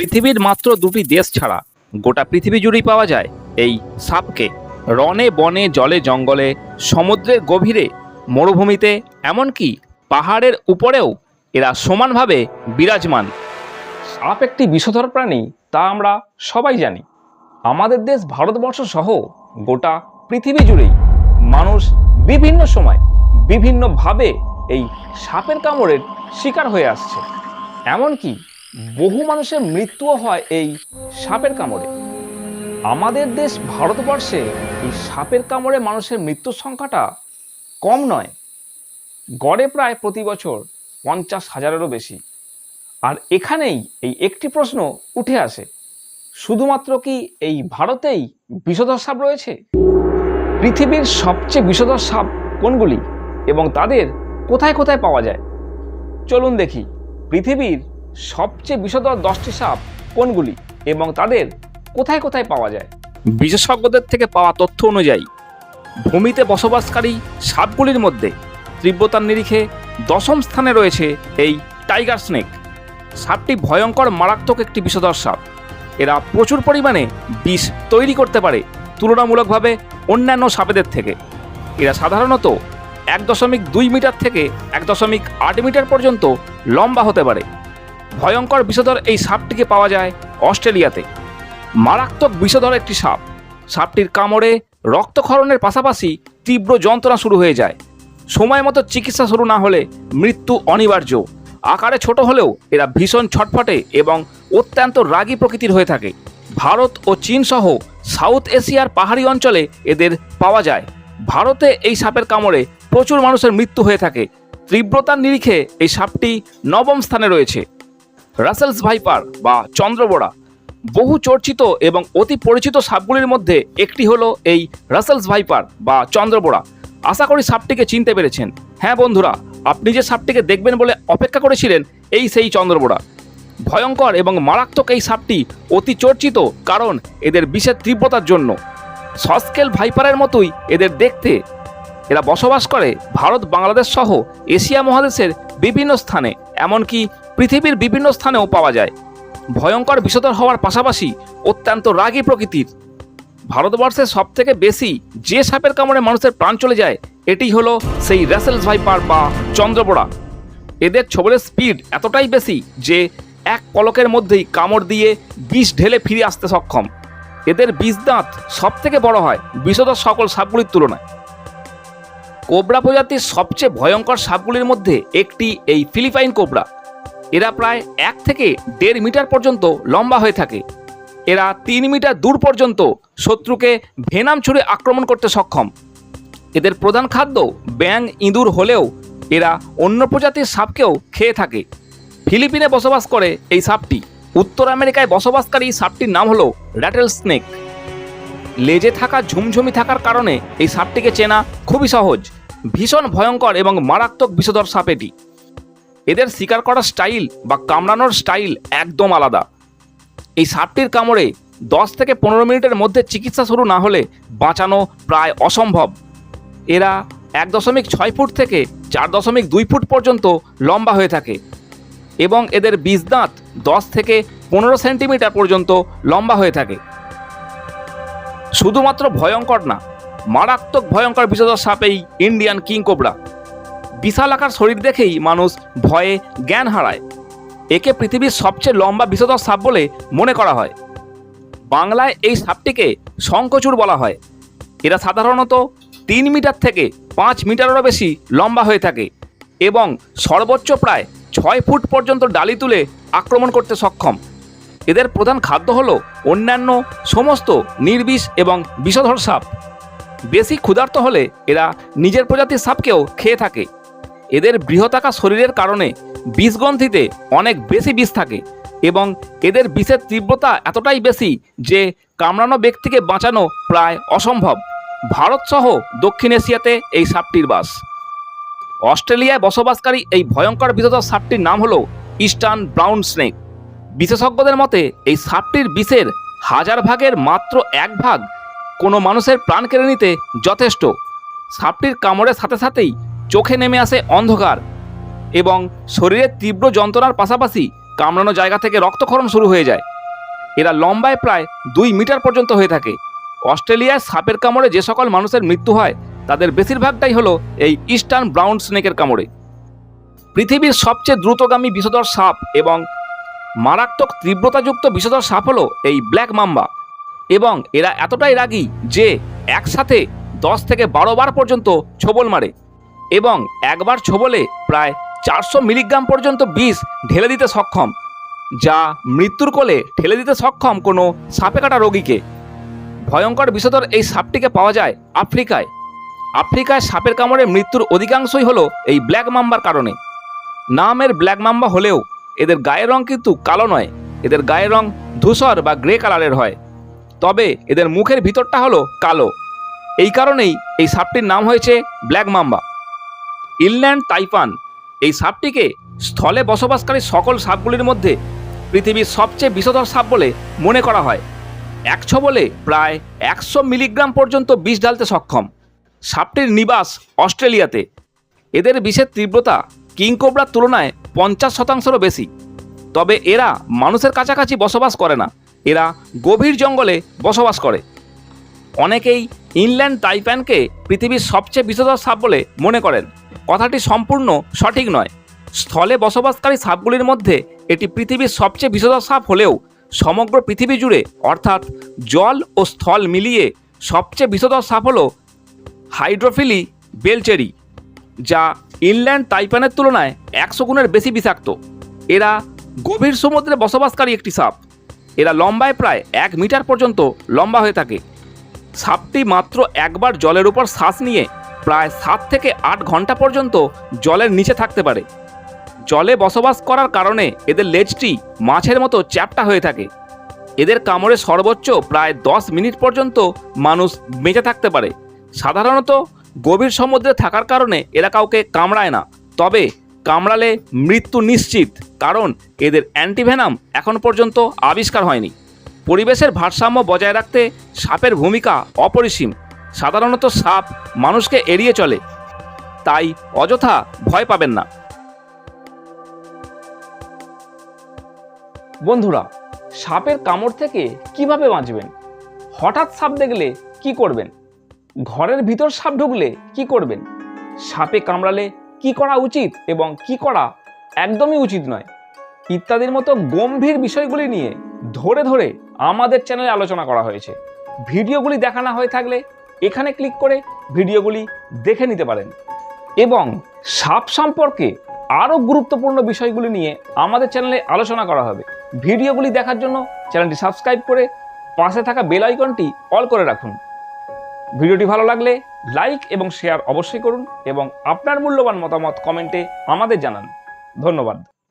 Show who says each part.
Speaker 1: পৃথিবীর মাত্র দুটি দেশ ছাড়া গোটা পৃথিবী জুড়েই পাওয়া যায় এই সাপকে। রনে বনে, জলে জঙ্গলে সমুদ্রের গভীরে, মরুভূমিতে, এমনকি পাহাড়ের উপরেও এরা সমানভাবে বিরাজমান। সাপ একটি বিষধর প্রাণী, তা আমরা সবাই জানি। আমাদের দেশ ভারতবর্ষ সহ গোটা পৃথিবী জুড়েই মানুষ বিভিন্ন সময় বিভিন্নভাবে এই সাপের কামড়ের শিকার হয়ে আসছে। এমনকি বহু মানুষের মৃত্যুও হয় এই সাপের কামড়ে। আমাদের দেশ ভারতবর্ষে এই সাপের কামড়ে মানুষের মৃত্যুর সংখ্যাটা কম নয়, গড়ে প্রায় প্রতি বছর পঞ্চাশ হাজারেরও বেশি। আর এখানেই এই একটি প্রশ্ন উঠে আসে, শুধুমাত্র কি এই ভারতেই বিষধর সাপ রয়েছে? পৃথিবীর সবচেয়ে বিষধর সাপ কোনগুলি এবং তাদের কোথায় কোথায় পাওয়া যায়? চলুন দেখি, পৃথিবীর সবচেয়ে বিষধর দশটি সাপ কোনগুলি এবং তাদের কোথায় কোথায় পাওয়া যায়? বিশেষজ্ঞদের থেকে পাওয়া তথ্য অনুযায়ী, ভূমিতে বসবাসকারী সাপগুলির মধ্যে তীব্রতার নিরিখে দশম স্থানে রয়েছে এই টাইগার স্নেক সাপটি ভয়ঙ্কর, মারাত্মক একটি বিষধর সাপ। এরা প্রচুর পরিমাণে বিষ তৈরি করতে পারে তুলনামূলকভাবে অন্যান্য সাপেদের থেকে। এরা সাধারণত এক দশমিক দুই মিটার থেকে এক দশমিক আট মিটার পর্যন্ত লম্বা হতে পারে। ভয়ঙ্কর বিষধর এই সাপটিকে পাওয়া যায় অস্ট্রেলিয়াতে। মারাত্মক বিষধর একটি সাপ। সাপটির কামড়ে রক্তক্ষরণের পাশাপাশি তীব্র যন্ত্রণা শুরু হয়ে যায়। সময় মতো চিকিৎসা শুরু না হলে মৃত্যু অনিবার্য। আকারে ছোট হলেও এরা ভীষণ ছটফটে এবং অত্যন্ত রাগী প্রকৃতির হয়ে থাকে। ভারত ও চীন সহ সাউথ এশিয়ার পাহাড়ি অঞ্চলে এদের পাওয়া যায়। ভারতে এই সাপের কামড়ে প্রচুর মানুষের মৃত্যু হয়ে থাকে। তীব্রতার নিরিখে এই সাপটি নবম স্থানে রয়েছে। রাসেলস ভাইপার বা চন্দ্রবোড়া, বহু চর্চিত এবং অতি পরিচিত সাপগুলির মধ্যে একটি হলো এই রাসেলস ভাইপার বা চন্দ্রবোড়া। আশা করি সাপটিকে চিনতে পেরেছেন। হ্যাঁ বন্ধুরা, আপনি যে সাপটিকে দেখবেন বলে অপেক্ষা করেছিলেন, এই সেই চন্দ্রবোড়া। ভয়ঙ্কর এবং মারাত্মক এই সাপটি অতি চর্চিত কারণ এদের বিশেষ তীব্রতার জন্য। সস্কেল ভাইপারের মতোই এদের দেখতে। এরা বসবাস করে ভারত, বাংলাদেশ সহ এশিয়া মহাদেশের বিভিন্ন স্থানে, এমনকি পৃথিবীর বিভিন্ন স্থানেও পাওয়া যায়। ভয়ঙ্কর বিষধর হওয়ার পাশাপাশি অত্যন্ত রাগী প্রকৃতির। ভারতবর্ষে সব থেকে বেশি যে সাপের কামড়ে মানুষের প্রাণ চলে যায়, এটি হলো সেই র্যাসেলস ভাইপার বা চন্দ্রবোড়া। এদের ছবলের স্পিড এতটাই বেশি যে এক পলকের মধ্যেই কামড় দিয়ে বিষ ঢেলে ফিরে আসতে সক্ষম। এদের বিষ দাঁত সব থেকে বড় হয় বিষধর সকল সাপগুলির তুলনায়। কোবরা প্রজাতির সবচেয়ে ভয়ঙ্কর সাপগুলির মধ্যে একটি এই ফিলিপাইন কোবরা। এরা প্রায় এক থেকে দেড় মিটার পর্যন্ত লম্বা হয়ে থাকে। এরা তিন মিটার দূর পর্যন্ত শত্রুকে ভেনাম ছুড়ে আক্রমণ করতে সক্ষম। এদের প্রধান খাদ্য ব্যাং ইঁদুর হলেও এরা অন্য প্রজাতির সাপকেও খেয়ে থাকে। ফিলিপিনে বসবাস করে এই সাপটি। উত্তর আমেরিকায় বসবাসকারী সাপটির নাম হলো র্যাটেল স্নেক লেজে থাকা ঝুমঝুমি থাকার কারণে এই সাপটিকে চেনা খুবই সহজ, ভীষণ ভয়ঙ্কর এবং মারাত্মক বিষধর সাপ এটি। এদের শিকার করার স্টাইল বা কামড়ানোর স্টাইল একদম আলাদা। এই সাপটির কামড়ে দশ থেকে পনেরো মিনিটের মধ্যে চিকিৎসা শুরু না হলে বাঁচানো প্রায় অসম্ভব। এরা এক দশমিক ছয় ফুট থেকে চার দশমিক দুই ফুট পর্যন্ত লম্বা হয়ে থাকে এবং এদের বীজ দাঁত দশ থেকে পনেরো সেন্টিমিটার পর্যন্ত লম্বা হয়ে থাকে। শুধুমাত্র ভয়ঙ্কর না, মারাত্মক ভয়ঙ্কর বিষধর সাপ এই ইন্ডিয়ান কিং কোবরা। বিশাল আকার শরীর দেখেই মানুষ ভয়ে জ্ঞান হারায়। একে পৃথিবীর সবচেয়ে লম্বা বিষধর সাপ বলে মনে করা হয়। বাংলায় এই সাপটিকে শঙ্কচুর বলা হয়। এরা সাধারণত তিন মিটার থেকে পাঁচ মিটারেরও বেশি লম্বা হয়ে থাকে এবং সর্বোচ্চ প্রায় ছয় ফুট পর্যন্ত ডালি তুলে আক্রমণ করতে সক্ষম। এদের প্রধান খাদ্য হলো অন্যান্য সমস্ত নির্বিষ এবং বিষধর সাপ। বেশি ক্ষুধার্ত হলে এরা নিজের প্রজাতির সাপকেও খেয়ে থাকে। এদের বৃহতাকা শরীরের কারণে বিষগ্রন্থিতে অনেক বেশি বিষ থাকে এবং এদের বিষের তীব্রতা এতটাই বেশি যে কামড়ানো ব্যক্তিকে বাঁচানো প্রায় অসম্ভব। ভারতসহ দক্ষিণ এশিয়াতে এই সাপটির বাস। অস্ট্রেলিয়ায় বসবাসকারী এই ভয়ঙ্কর বিষধর সাপটির নাম হলো ইস্টার্ন ব্রাউন স্নেক। বিশেষজ্ঞদের মতে, এই সাপটির বিষের হাজার ভাগের মাত্র এক ভাগ কোনো মানুষের প্রাণ কেড়ে নিতে যথেষ্ট। সাপটির কামড়ের সাথে সাথেই চোখে নেমে আসে অন্ধকার এবং শরীরের তীব্র যন্ত্রণার পাশাপাশি কামড়ানো জায়গা থেকে রক্তক্ষরণ শুরু হয়ে যায়। এরা লম্বায় প্রায় দুই মিটার পর্যন্ত হয়ে থাকে। অস্ট্রেলিয়ায় সাপের কামড়ে যে সকল মানুষের মৃত্যু হয়, তাদের বেশিরভাগটাই হলো এই ইস্টার্ন ব্রাউন স্নেকের কামড়ে। পৃথিবীর সবচেয়ে দ্রুতগামী বিষধর সাপ এবং মারাত্মক তীব্রতাযুক্ত বিষধর সাপ হলো এই ব্ল্যাক মাম্বা। এবং এরা এতটাই রাগী যে একসাথে দশ থেকে বারো বার পর্যন্ত ছোবল মারে। এবং একবার ছোবলে প্রায় চারশো মিলিগ্রাম পর্যন্ত বিষ ঢেলে দিতে সক্ষম, যা মৃত্যুর কোলে ঠেলে দিতে সক্ষম কোনো সাপে কাটা রোগীকে। ভয়ঙ্কর বিষধর এই সাপটিকে পাওয়া যায় আফ্রিকায়। আফ্রিকায় সাপের কামড়ে মৃত্যুর অধিকাংশই হলো এই ব্ল্যাক মাম্বার কারণে। নামের ব্ল্যাক মাম্বা হলেও এদের গায়ের রং কিন্তু কালো নয়, এদের গায়ের রং ধূসর বা গ্রে কালারের হয়। তবে এদের মুখের ভিতরটা হলো কালো। এই কারণেই এই সাপটির নাম হয়েছে ব্ল্যাক মাম্বা। ইনল্যান্ড তাইপান এই সাপটিকে স্থলে বসবাসকারী সকল সাপগুলির মধ্যে পৃথিবীর সবচেয়ে বিষধর সাপ বলে মনে করা হয়। একশো বলে প্রায় একশো মিলিগ্রাম পর্যন্ত বিষ ঢালতে সক্ষম। সাপটির নিবাস অস্ট্রেলিয়াতে। এদের বিষের তীব্রতা কিংকোবরার তুলনায় পঞ্চাশ শতাংশেরও বেশি। তবে এরা মানুষের কাছাকাছি বসবাস করে না। এরা গভীর জঙ্গলে বসবাস করে। অনেকেই ইনল্যান্ড টাইপ্যানকে পৃথিবীর সবচেয়ে বিষধর সাপ বলে মনে করেন। কথাটি সম্পূর্ণ সঠিক নয়। স্থলে বসবাসকারী সাপগুলির মধ্যে এটি পৃথিবীর সবচেয়ে বিষধর সাপ হলেও সমগ্র পৃথিবী জুড়ে, অর্থাৎ জল ও স্থল মিলিয়ে সবচেয়ে বিষধর সাপ হল হাইড্রোফিলি বেলচেরি, যা ইনল্যান্ড তাইপানের তুলনায় একশো গুণের বেশি বিষাক্ত। এরা গভীর সমুদ্রে বসবাসকারী একটি সাপ। এরা লম্বায় প্রায় এক মিটার পর্যন্ত লম্বা হয়ে থাকে। সাপটি মাত্র একবার জলের উপর শ্বাস নিয়ে প্রায় সাত থেকে আট ঘণ্টা পর্যন্ত জলের নিচে থাকতে পারে। জলে বসবাস করার কারণে এদের লেজটি মাছের মতো চ্যাপ্টা হয়ে থাকে। এদের কামড়ে সর্বোচ্চ প্রায় দশ মিনিট পর্যন্ত মানুষ বেঁচে থাকতে পারে। সাধারণত গভীর সমুদ্রে থাকার কারণে এরা কাউকে কামড়ায় না। তবে কামড়ালে মৃত্যু নিশ্চিত, কারণ এদের অ্যান্টিভেনাম এখন পর্যন্ত আবিষ্কার হয়নি। পরিবেশের ভারসাম্য বজায় রাখতে সাপের ভূমিকা অপরিসীম। সাধারণত সাপ মানুষকে এড়িয়ে চলে। তাই অযথা ভয় পাবেন না। বন্ধুরা, সাপের কামড় থেকে কীভাবে বাঁচবেন? হঠাৎ সাপ দেখলে কি করবেন? ঘরের ভিতর সাপ ঢুকলে কি করবেন? সাপে কামড়ালে কি করা উচিত এবং কি করা একদমই উচিত নয়। ইত্যাদির মতো গম্ভীর বিষয়গুলি নিয়ে ধরে ধরে আমাদের চ্যানেলে আলোচনা করা হয়েছে। ভিডিওগুলি দেখা না হয়ে থাকলে এখানে ক্লিক করে ভিডিওগুলি দেখে নিতে পারেন। এবং সাপ সম্পর্কে আরও গুরুত্বপূর্ণ বিষয়গুলি নিয়ে আমাদের চ্যানেলে আলোচনা করা হবে। ভিডিওগুলি দেখার জন্য চ্যানেলটি সাবস্ক্রাইব করে পাশে থাকা বেল আইকনটি অল করে রাখুন। ভিডিওটি ভালো লাগলে লাইক এবং শেয়ার অবশ্যই করুন এবং আপনার মূল্যবান মতামত কমেন্টে আমাদের জানান। ধন্যবাদ।